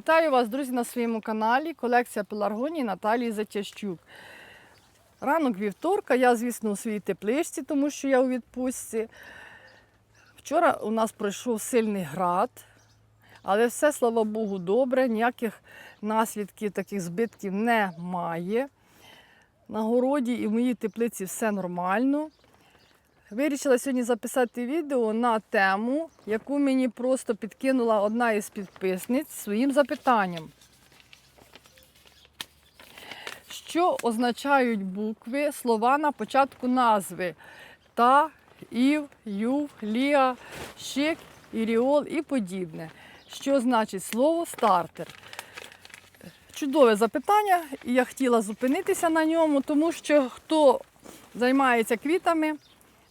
Вітаю вас, друзі, на своєму каналі. Колекція пеларгонії Наталії Затящук. Ранок вівторка, я, звісно, у своїй тепличці, тому що я у відпустці. Вчора у нас пройшов сильний град, але все, слава Богу, добре, ніяких наслідків, таких збитків немає. На городі і в моїй теплиці все нормально. Вирішила сьогодні записати відео на тему, яку мені просто підкинула одна із підписниць своїм запитанням. Що означають букви, слова на початку назви та, ів, юв, ліа, щик, іріол і подібне. Що значить слово стартер? Чудове запитання, і я хотіла зупинитися на ньому, тому що хто займається квітами,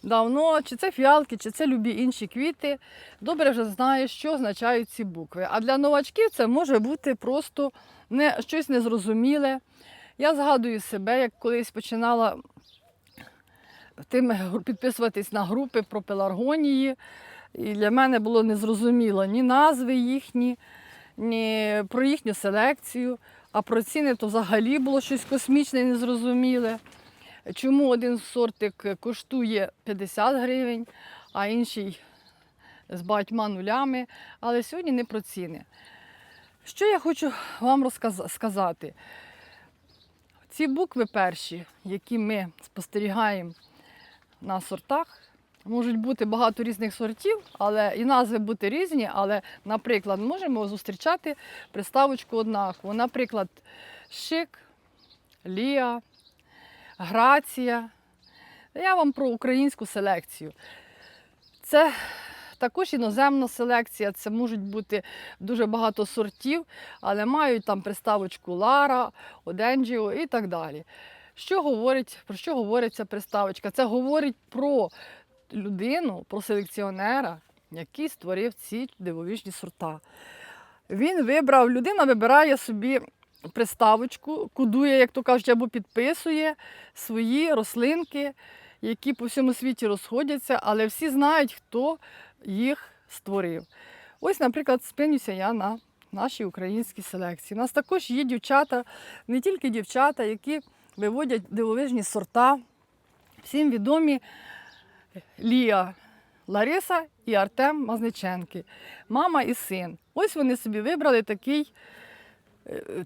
давно, чи це фіалки, чи це любі інші квіти, добре вже знає, що означають ці букви. А для новачків це може бути просто не, щось незрозуміле. Я згадую себе, як колись починала тим, підписуватись на групи про пеларгонії. І для мене було незрозуміло ні назви їхні, ні про їхню селекцію, а про ціни то взагалі було щось космічне і незрозуміле. Чому один сортик коштує 50 гривень, а інший з багатьма нулями. Але сьогодні не про ціни. Що я хочу вам розказ- сказати? Ці букви перші, які ми спостерігаємо на сортах, можуть бути багато різних сортів, але і назви бути різні, але, наприклад, можемо зустрічати приставочку однакову. Наприклад, шик, ліа, грація. Я вам про українську селекцію. Це також іноземна селекція, це можуть бути дуже багато сортів, але мають там приставочку Лара, Оденджіо і так далі. Що говорить, про що говорить ця приставочка? Це говорить про людину, про селекціонера, який створив ці дивовижні сорта. Він вибрав, людина вибирає собі приставочку, кодує, як то кажуть, або підписує свої рослинки, які по всьому світі розходяться, але всі знають, хто їх створив. Ось, наприклад, спинюся я на нашій українській селекції. У нас також є дівчата, не тільки дівчата, які виводять дивовижні сорта. Всім відомі Лія Лариса і Артем Мазниченки, мама і син. Ось вони собі вибрали такий,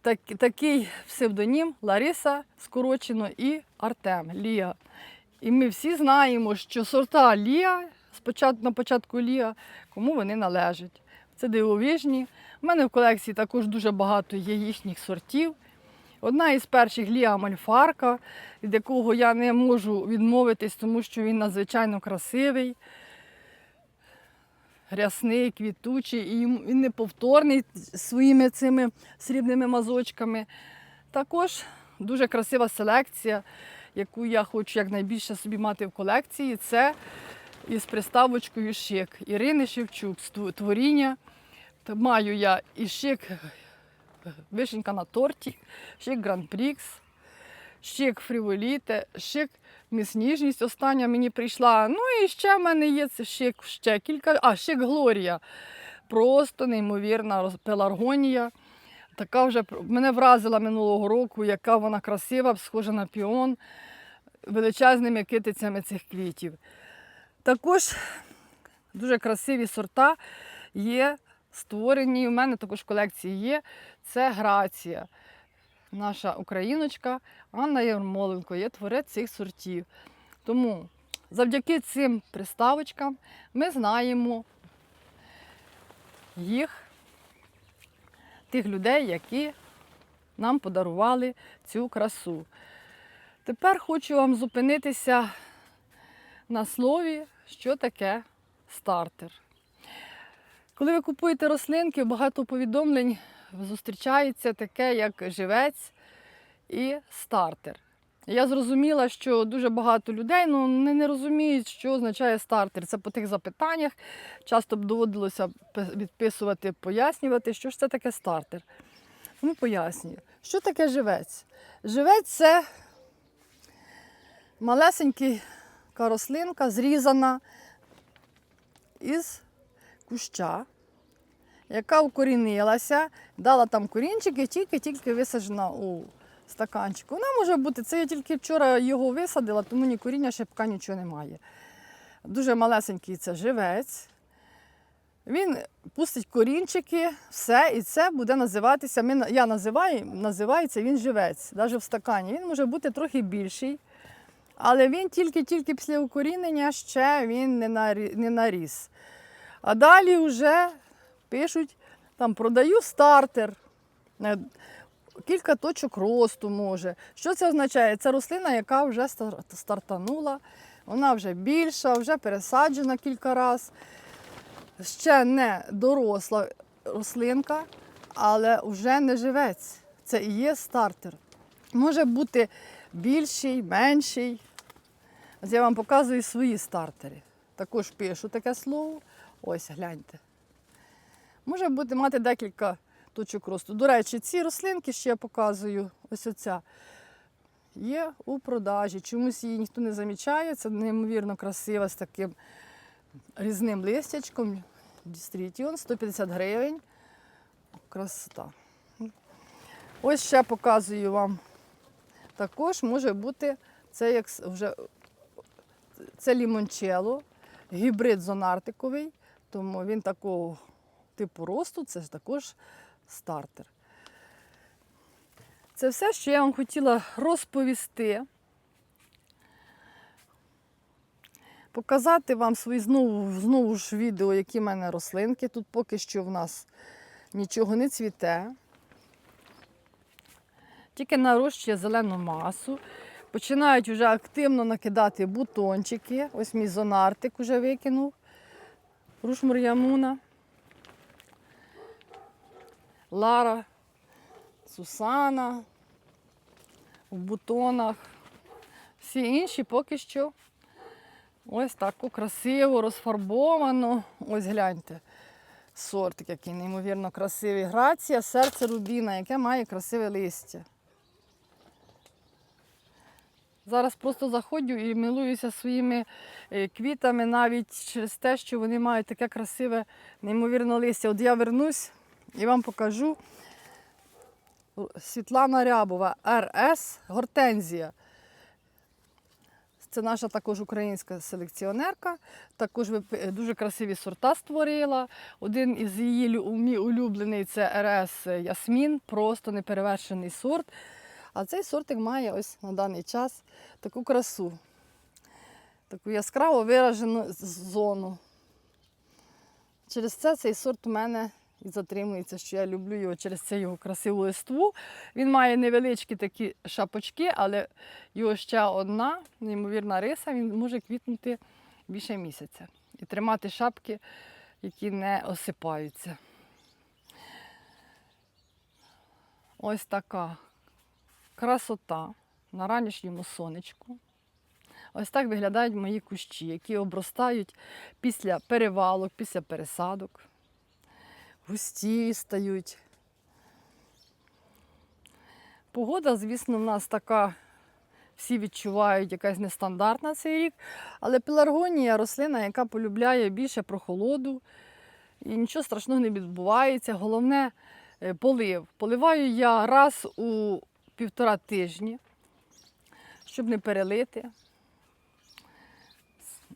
так, такий псевдонім Лариса скорочено і Артем Лія. І ми всі знаємо, що сорта Лія на початку Лія, кому вони належать. Це дивовижні. У мене в колекції також дуже багато є їхніх сортів. Одна із перших Лія Мальфарка, від якого я не можу відмовитись, тому що він надзвичайно красивий, рясний, квітучий, і він неповторний своїми цими срібними мазочками. Також дуже красива селекція, яку я хочу якнайбільше собі мати в колекції. Це із приставочкою Шик Ірини Шевчук, творіння. Маю я і шик вишенька на торті, шик Гран-Прікс, шик Фріволіте, шик Місніжність. Остання мені прийшла. Ну і ще в мене є це шик ще кілька. А, шик Глорія. Просто неймовірна пеларгонія. Така вже мене вразила минулого року, яка вона красива, схожа на піон, величезними китицями цих квітів. Також дуже красиві сорта є створені. У мене також в колекції є. Це Грація. Наша україночка Анна Ярмоленко є творець цих сортів. Тому завдяки цим приставочкам ми знаємо їх, тих людей, які нам подарували цю красу. Тепер хочу вам зупинитися на слові, що таке стартер. Коли ви купуєте рослинки, багато повідомлень зустрічається таке, як живець і стартер. Я зрозуміла, що дуже багато людей ну, не, не розуміють, що означає стартер. Це по тих запитаннях. Часто б доводилося відписувати, пояснювати, що ж це таке стартер. Тому пояснюю, що таке живець. Живець це малесенька рослинка, зрізана із куща, яка укорінилася, дала там корінчики, тільки-тільки висаджена у стаканчик. Вона може бути, це я тільки вчора його висадила, тому ні коріння поки нічого немає. Дуже малесенький це живець. Він пустить корінчики, все, і це буде називатися. Ми, я називаю, називається він живець, навіть в стакані. Він може бути трохи більший, але він тільки-тільки після укорінення ще він не наріс. А далі вже пишуть, там продаю стартер, е, кілька точок росту може. Що це означає? Це рослина, яка вже стартанула, вона вже більша, вже пересаджена кілька разів. Ще не доросла рослинка, але вже не живець. Це і є стартер. Може бути більший, менший. Ось я вам показую свої стартери. Також пишу таке слово. Ось, гляньте. Може бути мати декілька точок росту. До речі, ці рослинки, що я показую, ось оця, є у продажі. Чомусь її ніхто не замічає. Це неймовірно красива з таким різним листячком. Дістрітіон 150 гривень. Красота. Ось ще показую вам. Також може бути це як вже це лімончело, гібрид зонартиковий, тому він такого типу росту, це ж також стартер. Це все, що я вам хотіла розповісти. Показати вам свої знову, знову ж відео, які в мене рослинки. Тут поки що в нас нічого не цвіте. Тільки нарощує зелену масу. Починають вже активно накидати бутончики. Ось мій зонартик вже викинув. Рушмур Ямуна. Лара, Сусана в бутонах. Всі інші поки що ось таку красиво розфарбовано. Ось гляньте. Сортик, який неймовірно красивий. Грація, серце рубіна, яке має красиве листя. Зараз просто заходжу і милуюся своїми е, квітами навіть через те, що вони мають таке красиве, неймовірне листя. От я вернусь і вам покажу Світлана Рябова, РС Гортензія. Це наша також українська селекціонерка. Також вип- дуже красиві сорта створила. Один із її улюблений це РС Ясмін, просто неперевершений сорт. А цей сортик має ось на даний час таку красу, таку яскраво виражену зону. Через це цей сорт у мене і затримується, що я люблю його через це його красиву листву. Він має невеличкі такі шапочки, але його ще одна неймовірна риса, він може квітнути більше місяця і тримати шапки, які не осипаються. Ось така красота на ранішньому сонечку. Ось так виглядають мої кущі, які обростають після перевалок, після пересадок. Густі стають. Погода, звісно, в нас така, всі відчувають якась нестандартна цей рік, але пеларгонія рослина, яка полюбляє більше прохолоду, і нічого страшного не відбувається. Головне е, полив. Поливаю я раз у півтора тижні, щоб не перелити.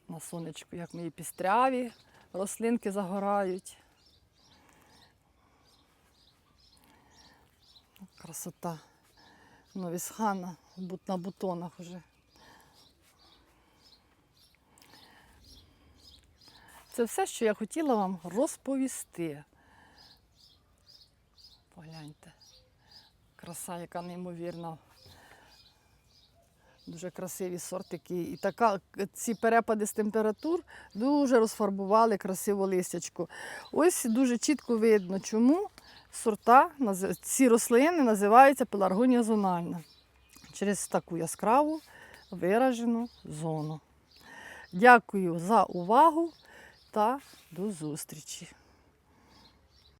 На сонечку, як мої пістряві, рослинки загорають. Красота. Новісхана на бутонах вже. Це все, що я хотіла вам розповісти. Погляньте. Краса, яка неймовірна. Дуже красиві сортики. І така, ці перепади з температур дуже розфарбували красиво листячко. Ось дуже чітко видно, чому сорта, ці рослини називаються пеларгонія зональна. Через таку яскраву виражену зону. Дякую за увагу та до зустрічі!